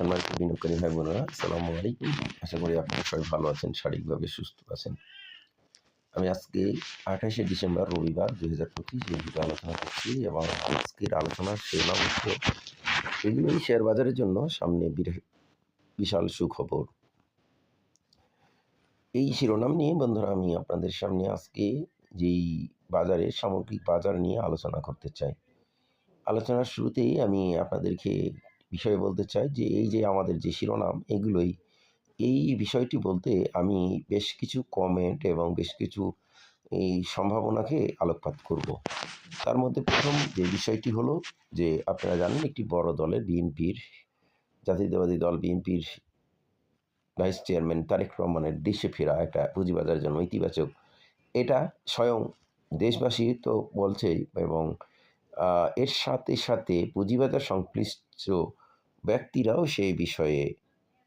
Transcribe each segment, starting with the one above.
সম্মানিত বিনিয়োগকারী ভাই বোনেরা, আসসালামু আলাইকুম। আশা করি আপনারা সবাই ভালো আছেন, শারীরিকভাবে সুস্থ আছেন। আমি আজকে আঠাশে ডিসেম্বর, রবিবার দুই হাজার পঁচিশ এই আলোচনা করছি এবং আজকের আলোচনার শিরোনাম হচ্ছে, এগুলোই শেয়ার বাজারের জন্য সামনে বিশাল সুখবর। এই শিরোনাম নিয়ে বন্ধুরা, আমি আপনাদের সামনে আজকে যেই বাজারে সামগ্রিক বাজার নিয়ে আলোচনা করতে চাই। আলোচনার শুরুতেই আমি আপনাদেরকে বিষয়ে বলতে চাই যে, এই যে আমাদের যে শিরোনাম, এগুলোই, এই বিষয়টি বলতে আমি বেশ কিছু কমেন্ট এবং বেশ কিছু এই সম্ভাবনাকে আলোকপাত করব। তার মধ্যে প্রথম যে বিষয়টি হলো যে, আপনারা জানেন একটি বড় দলের বিএনপির, জাতীয়তাবাদী দল বিএনপির ভাইস চেয়ারম্যান তারেক রহমানের দেশে ফেরা একটা পুঁজিবাজারের জন্য ইতিবাচক। এটা স্বয়ং দেশবাসী তো বলছেই এবং এর সাথে সাথে পুঁজিবাজার সংশ্লিষ্ট ব্যক্তিরাও সেই বিষয়ে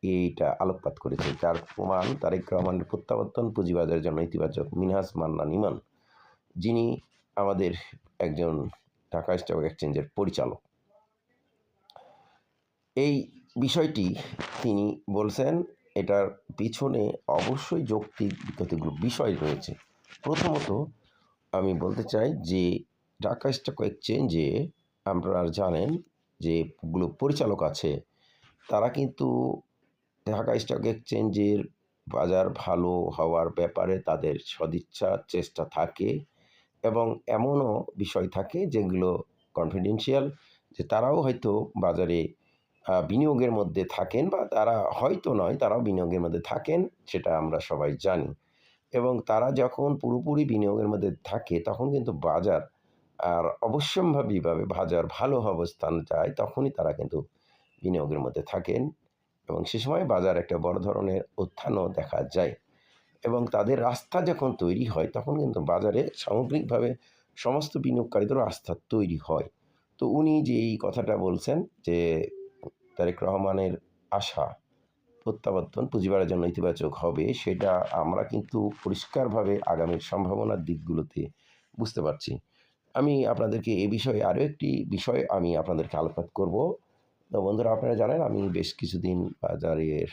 এইটা আলোকপাত করেছে। তার প্রমাণ তারেক রহমানের প্রত্যাবর্তন, পুঁজিবাজারের জন্য ইতিবাচক মিনহাজ মান্না নিমান, যিনি আমাদের একজন ঢাকা স্টক এক্সচেঞ্জের পরিচালক। এই বিষয়টি তিনি বলছেন, এটার পিছনে অবশ্যই যৌক্তিক কতগুলো বিষয় রয়েছে। প্রথমত আমি বলতে চাই যে ঢাকা স্টক এক্সচেঞ্জে আপনারা জানেন যে গুলো পরিচালক আছে, তারা কিন্তু ঢাকা স্টক এক্সচেঞ্জের বাজার ভালো হওয়ার ব্যাপারে তাদের সদিচ্ছা, চেষ্টা থাকে এবং এমনও বিষয় থাকে যেগুলো কনফিডেন্সিয়াল যে তারাও হয়তো বাজারে বিনিয়োগের মধ্যে থাকেন বা তারা হয়তো নয়, তারাও বিনিয়োগের মধ্যে থাকেন সেটা আমরা সবাই জানি এবং তারা যখন পুরোপুরি বিনিয়োগের মধ্যে থাকে তখন কিন্তু বাজার আর অবশ্যম্ভাবীভাবে বাজার ভালো অবস্থান যায় তখনই তারা কিন্তু বিনিয়োগের মধ্যে থাকেন এবং সে সময় বাজার একটা বড় ধরনের উত্থানও দেখা যায় এবং তাদের রাস্তা যখন তৈরি হয়, তখন কিন্তু বাজারে সামগ্রিকভাবে সমস্ত বিনিয়োগকারীদেরও আস্থা তৈরি হয়। তো উনি যে এই কথাটা বলছেন যে তারেক রহমানের আশা প্রত্যাবর্তন পুঁজিবারের জন্য ইতিবাচক হবে, সেটা আমরা কিন্তু পরিষ্কারভাবে আগামীর সম্ভাবনার দিকগুলোতে বুঝতে পারছি। আমি আপনাদেরকে এ বিষয়ে আরও একটি বিষয় আমি আপনাদেরকে আলোকপাত করব। তো বন্ধুরা, আপনারা জানেন আমি বেশ কিছুদিন বাজারের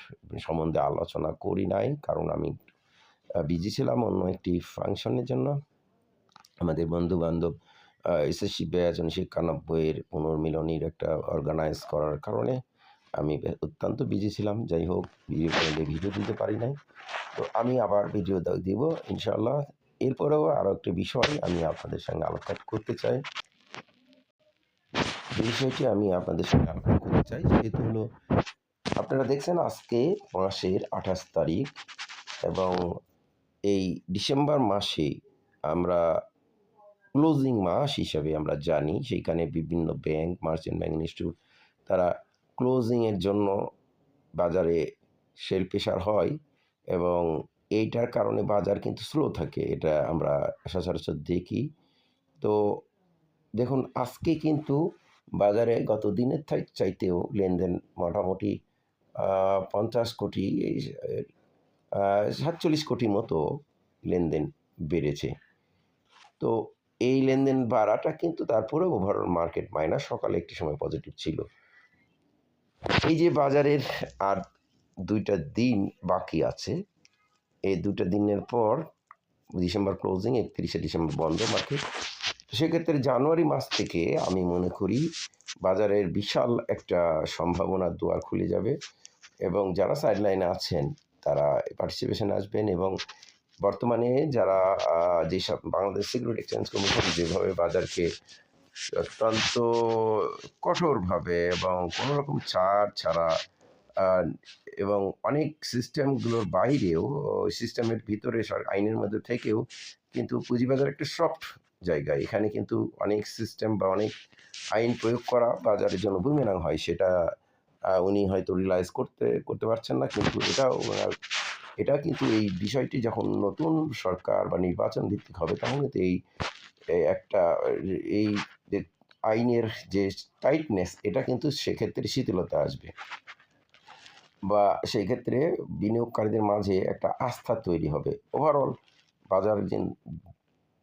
সম্বন্ধে আলোচনা করি নাই, কারণ আমি বিজি ছিলাম অন্য একটি ফাংশনের জন্য। আমাদের বন্ধু বান্ধব এসএসসি ব্যাচ উনিশশো একানব্বইয়ের পুনর্মিলনীর একটা অর্গানাইজ করার কারণে আমি অত্যন্ত বিজি ছিলাম। যাই হোক ভিডিও ভিডিও দিতে পারি নাই। তো আমি আবার ভিডিও দিব, ইনশাআল্লাহ। এরপরেও আরও একটি বিষয় আমি আপনাদের সঙ্গে আলোচনা করতে চাই। যে বিষয়টি আমি আপনাদের সঙ্গে আলোচনা করতে চাই সেটি হলো, আপনারা দেখছেন আজকে মাসের আঠাশ তারিখ এবং এই ডিসেম্বর মাসে আমরা ক্লোজিং মাস হিসাবে আমরা জানি। সেইখানে বিভিন্ন ব্যাংক, মার্চেন্ট ব্যাংক, ইনস্টিটিউট তারা ক্লোজিংয়ের জন্য বাজারে সেল প্রেশার হয় এবং এইটার কারণে বাজার কিন্তু স্লো থাকে, এটা আমরা সচরাচর দেখি। তো দেখুন, আজকে কিন্তু বাজারে গত দিনের চাইতেও লেনদেন মোটামুটি পঞ্চাশ কোটি সাতচল্লিশ কোটি মতো লেনদেন বেড়েছে। তো এই লেনদেন বাড়াটা কিন্তু তারপরে ওভারঅল মার্কেট মাইনাস সকালে একটি সময় পজিটিভ ছিল। এই যে বাজারের আর দুইটা দিন বাকি আছে এই দুটো দিনের পর ডিসেম্বর ক্লোজিং, একত্রিশে ডিসেম্বর বন্ধ মার্কেট। তো সেক্ষেত্রে জানুয়ারি মাস থেকে আমি মনে করি বাজারের বিশাল একটা সম্ভাবনার দুয়ার খুলে যাবে এবং যারা সাইডলাইনে আছেন, তারা পার্টিসিপেশন আসবেন এবং বর্তমানে যারা যেসব বাংলাদেশ সিকিউরিটি এক্সচেঞ্জ কমিশন যেভাবে বাজারকে অত্যন্ত কঠোরভাবে এবং কোনো রকম ছাড় ছাড়া এবং অনেক সিস্টেমগুলোর বাইরেও সিস্টেমের ভিতরে আইনের মধ্যে থেকেও কিন্তু পুঁজিবাজার একটা সফট জায়গা। এখানে কিন্তু অনেক সিস্টেম বা অনেক আইন প্রয়োগ করা বাজারের জন্য বুমেরাং হয়, সেটা উনি হয়তো রিলাইজ করতে করতে পারছেন না, কিন্তু এটাও ওনার, এটা কিন্তু এই বিষয়টি যখন নতুন সরকার বা নির্বাচন ভিত্তিক হবে তখন এই একটা, এই আইনের যে টাইটনেস এটা কিন্তু সেক্ষেত্রে শিথিলতা আসবে। বা সেই ক্ষেত্রে বিনিয়োগকারীদের মাঝে একটা আস্থা তৈরি হবে। ওভারঅল বাজার যে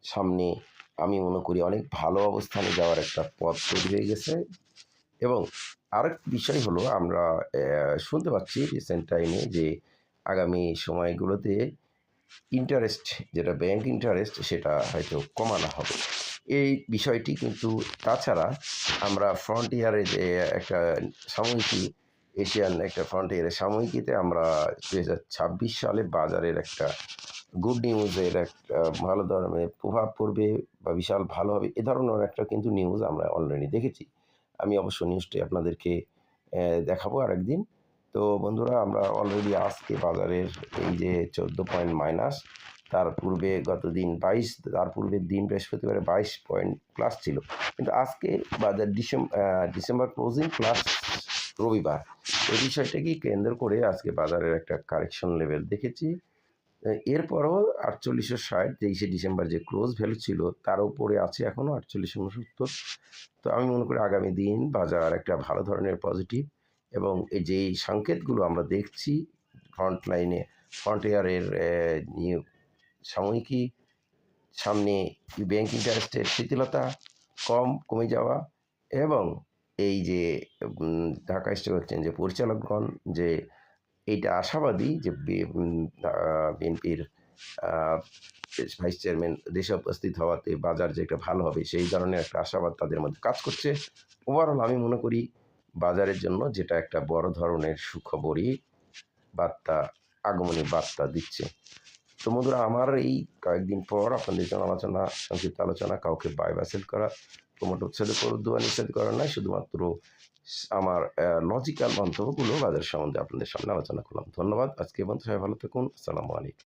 সামনে আমি মনে করি অনেক ভালো অবস্থানে যাওয়ার একটা পথ তৈরি হয়ে গেছে। এবং আরেক বিষয় হলো আমরা শুনতে পাচ্ছি রিসেন্ট টাইমে যে আগামী সময়গুলোতে ইন্টারেস্ট যেটা ব্যাংক ইন্টারেস্ট সেটা হয়তো কমানো হবে। এই বিষয়টি কিন্তু তাছাড়া আমরা ফ্রন্টিয়ারে যে একটা সাময়িকী এশিয়ান একটা ফ্রন্টিয়ারের সাময়িকীতে আমরা দু হাজার ছাব্বিশ সালে বাজারের একটা গুড নিউজের একটা ভালো ধরনের প্রভাব পড়বে বা বিশাল ভালো হবে, এ ধরনের একটা কিন্তু নিউজ আমরা অলরেডি দেখেছি। আমি অবশ্য নিউজটি আপনাদেরকে দেখাবো আরেকদিন। তো বন্ধুরা, আমরা অলরেডি আজকে বাজারের এই যে চোদ্দ পয়েন্ট মাইনাস তার পূর্বে গত দিন বাইশ, তার পূর্বের দিন বৃহস্পতিবারে বাইশ পয়েন্ট প্লাস ছিল। কিন্তু আজকে বাজার ডিসেম্বর ডিসেম্বর ক্লোজিং প্লাস রবিবার। এই বিষয়টাকেই কেন্দ্র করে আজকে বাজারের একটা কারেকশন লেভেল দেখেছি। এরপরও আটচল্লিশশো ষাট, তেইশে ডিসেম্বর যে ক্লোজ ভ্যালু ছিল, তার উপরে আছে এখনও আটচল্লিশশো উনসত্তর। তো আমি মনে করি আগামী দিন বাজার একটা ভালো ধরনের পজিটিভ এবং এই যেই সংকেতগুলো আমরা দেখছি ফ্রন্ট লাইনে ফ্রন্ট এয়ারের সাময়িকী, সামনে ব্যাংক ইন্টারেস্টের শিথিলতা কম কমে যাওয়া এবং এই যে ঢাকা স্টক এক্সচেঞ্জের পরিচালকগণ যে, এইটা আশাবাদী যে বিএনপির ভাইস চেয়ারম্যান দেশে উপস্থিত হওয়াতে বাজার যে একটা ভালো হবে, সেই ধরনের একটা আশাবাদ তাদের মধ্যে কাজ করছে। ওভারঅল আমি মনে করি বাজারের জন্য যেটা একটা বড় ধরনের সুখবরই বার্তা আগমনী বার্তা দিচ্ছে। তো বন্ধুরা আমার এই কয়েকদিন পর আপনাদের জন্য আলোচনা সংক্ষিপ্ত আলোচনা কাউকে বাই বা সেল করা প্রমোট উচ্ছেদ দোয়া নিষেধ করা নয় শুধুমাত্র আমার লজিক্যাল মন্তব্যগুলো বাজার সম্বন্ধে আপনাদের সামনে আলোচনা করলাম ধন্যবাদ আজকে বন্ধু সবাই ভালো থাকুন আসসালামু আলাইকুম